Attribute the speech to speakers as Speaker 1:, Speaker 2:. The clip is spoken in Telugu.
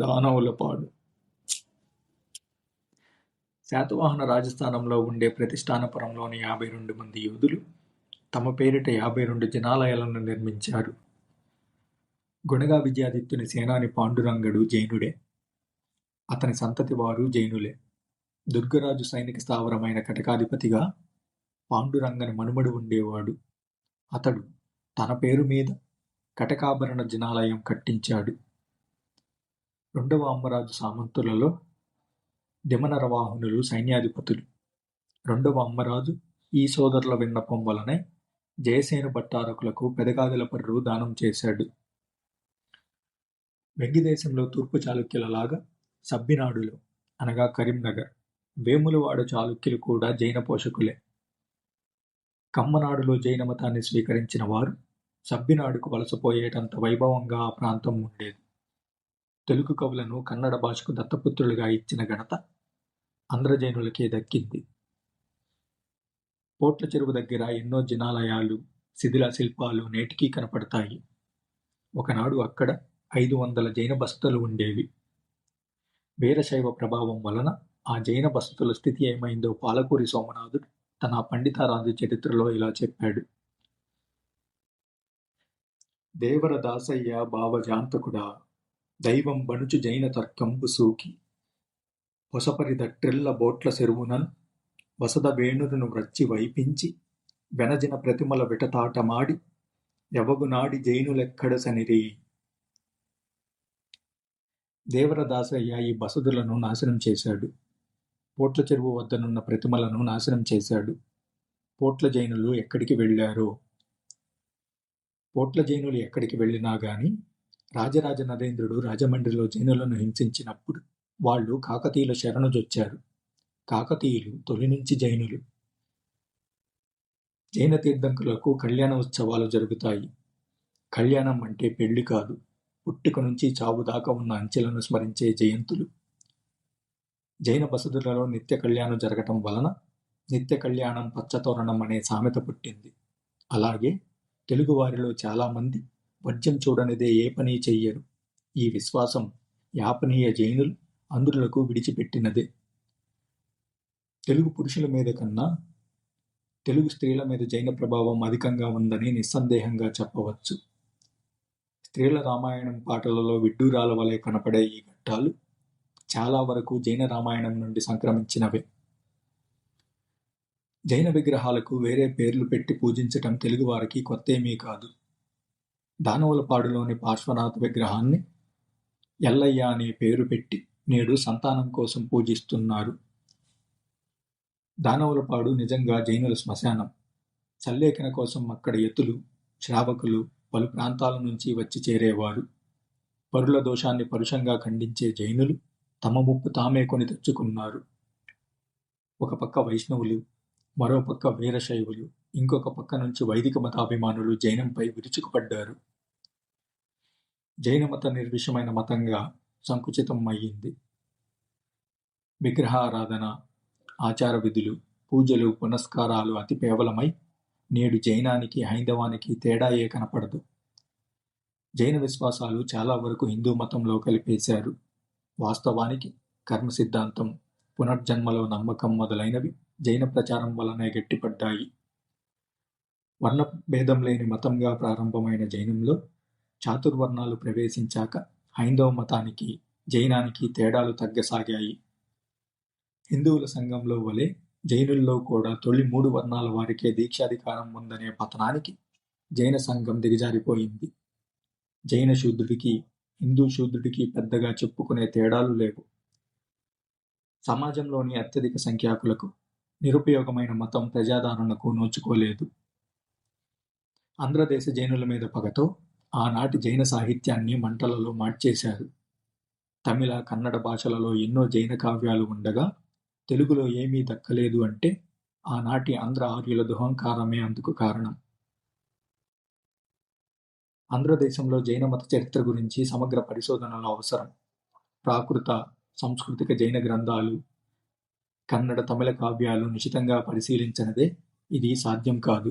Speaker 1: దానవులపాడు శాతవాహన రాజస్థానంలో ఉండే ప్రతిష్టానపురంలోని యాభై రెండు మంది యోధులు తమ పేరిట యాభై రెండు జనాలయాలను నిర్మించారు. గుణగా విజయాదిత్యుని సేనాని పాండురంగడు జైనుడే. అతని సంతతి వారు జైనులే. దుర్గరాజు సైనిక స్థావరమైన కటకాధిపతిగా పాండురంగని మనుమడు ఉండేవాడు. అతడు తన పేరు మీద కటకాభరణ జనాలయం కట్టించాడు. రెండవ అమ్మరాజు సామంతులలో దిమనరవాహనులు సైన్యాధిపతులు. రెండవ అమ్మరాజు ఈ సోదరుల విన్నపం వలనే జయసేను భట్టారకులకు పెదగాదెలపర్రు దానం చేశాడు. వెంగిదేశంలో తూర్పు చాళుక్యులలాగా సబ్బినాడులో అనగా కరీంనగర్ వేములవాడ చాళుక్యులు కూడా జైన పోషకులే. కమ్మనాడులో జైన మతాన్ని స్వీకరించిన వారు సబ్బినాడుకు వలసపోయేటంత వైభవంగా ఆ ప్రాంతం ఉండేది. తెలుగు కవులను కన్నడ భాషకు దత్తపుత్రులుగా ఇచ్చిన ఘనత ఆంధ్రజైనులకే దక్కింది. పోట్ల చెరువు దగ్గర ఎన్నో జనాలయాలు శిథిల శిల్పాలు నేటికీ కనపడతాయి. ఒకనాడు అక్కడ ఐదు వందల జైన బస్తలు ఉండేవి. వీరశైవ ప్రభావం వలన ఆ జైన బస్తుల స్థితి ఏమైందో పాలకూరి సోమనాథుడు తన పండితారాజు చరిత్రలో ఇలా చెప్పాడు. దేవర దాసయ్య భావజాంతకుడా దైవం బణుచు జైన తర్కంబు సూకి పొసపరిదట్టెల్ల బోట్ల సెరువునన్ వసద వేణురును వ్రచ్చి వైపించి వెనజిన ప్రతిమల విటతాటమాడి యవగునాడి జైనులెక్కడ సనిరి? దేవరదాసయ్య ఈ బసదులను నాశనం చేశాడు. పోట్ల చెరువు వద్దనున్న ప్రతిమలను నాశనం చేశాడు. పోట్ల జైనులు ఎక్కడికి వెళ్ళారో? పోట్ల జైనులు ఎక్కడికి వెళ్ళినా గాని రాజరాజ నరేంద్రుడు రాజమండ్రిలో జైనులను హింసించినప్పుడు వాళ్ళు కాకతీయుల శరణుజొచ్చారు. కాకతీయులు తొలి నుంచి జైనులు. జైన తీర్థంకులకు కళ్యాణ ఉత్సవాలు జరుగుతాయి. కళ్యాణం అంటే పెళ్ళి కాదు. పుట్టుక నుంచి చావు దాకా ఉన్న అంచెలను స్మరించే జయంతులు. జైన బసదులలో నిత్య కళ్యాణం జరగటం వలన నిత్య కళ్యాణం పచ్చతోరణం అనే సామెత పుట్టింది. అలాగే తెలుగువారిలో చాలామంది వర్జ్యం చూడనిదే ఏ పని చెయ్యరు. ఈ విశ్వాసం యాపనీయ జైనులు అంధులకు విడిచిపెట్టినదే. తెలుగు పురుషుల మీద కన్నా తెలుగు స్త్రీల మీద జైన ప్రభావం అధికంగా ఉందని నిస్సందేహంగా చెప్పవచ్చు. స్త్రీల రామాయణం పాటలలో విడ్డూరాల వలె కనపడే ఈ ఘట్టాలు చాలా వరకు జైన రామాయణం నుండి సంక్రమించినవే. జైన విగ్రహాలకు వేరే పేర్లు పెట్టి పూజించటం తెలుగువారికి కొత్తేమీ కాదు. దానవులపాడులోని పార్శ్వనాథ విగ్రహాన్ని ఎల్లయ్య అనే పేరు పెట్టి నేడు సంతానం కోసం పూజిస్తున్నారు. దానవులపాడు నిజంగా జైనుల శ్మశానం. చల్లేఖన కోసం అక్కడ ఎత్తులు శ్రావకులు పలు ప్రాంతాల నుంచి వచ్చి చేరేవారు. పరుల దోషాన్ని పరుషంగా ఖండించే జైనులు తమ ముప్పు తామే కొని తెచ్చుకున్నారు. ఒక పక్క వైష్ణవులు మరోపక్క వీరశైవులు ఇంకొక పక్క నుంచి వైదిక మతాభిమానులు జైనంపై విరుచుకుపడ్డారు. జైన మత నిర్విషమైన మతంగా సంకుచితం అయ్యింది. విగ్రహారాధన ఆచార విధులు పూజలు పునస్కారాలు అతి పేవలమై నేడు జైనానికి హైందవానికి తేడాయే కనపడదు. జైన విశ్వాసాలు చాలా వరకు హిందూ మతంలో కలిపేశారు. వాస్తవానికి కర్మ సిద్ధాంతం పునర్జన్మలో నమ్మకం మొదలైనవి. జైన ప్రచారం వలనే గట్టిపడ్డాయి. వర్ణ భేదం లేని మతంగా ప్రారంభమైన జైనంలో చాతుర్వర్ణాలు ప్రవేశించాక హైందవ మతానికి జైనానికి తేడాలు తగ్గసాగాయి. హిందువుల సంఘంలో వలె జైనుల్లో కూడా తొలి మూడు వర్ణాల వారికే దీక్షాధికారం ఉందనే పతనానికి జైన సంఘం దిగజారిపోయింది. జైన శూద్రుడికి హిందూ శూద్రుడికి పెద్దగా చెప్పుకునే తేడాలు లేవు. సమాజంలోని అత్యధిక సంఖ్యాకులకు నిరుపయోగమైన మతం ప్రజాదరణకు నోచుకోలేదు. ఆంధ్రదేశ జైనుల మీద పగతో ఆనాటి జైన సాహిత్యాన్ని మంటలలో మార్చేశారు. తమిళ కన్నడ భాషలలో ఎన్నో జైన కావ్యాలు ఉండగా తెలుగులో ఏమీ దక్కలేదు అంటే ఆనాటి ఆంధ్ర ఆర్యుల దుహంకారమే అందుకు కారణం. ఆంధ్రదేశంలో జైన మత చరిత్ర గురించి సమగ్ర పరిశోధనలు అవసరం. ప్రాకృత సాంస్కృతిక జైన గ్రంథాలు కన్నడ తమిళ కావ్యాలు నిశితంగా పరిశీలించనిదే ఇది సాధ్యం కాదు.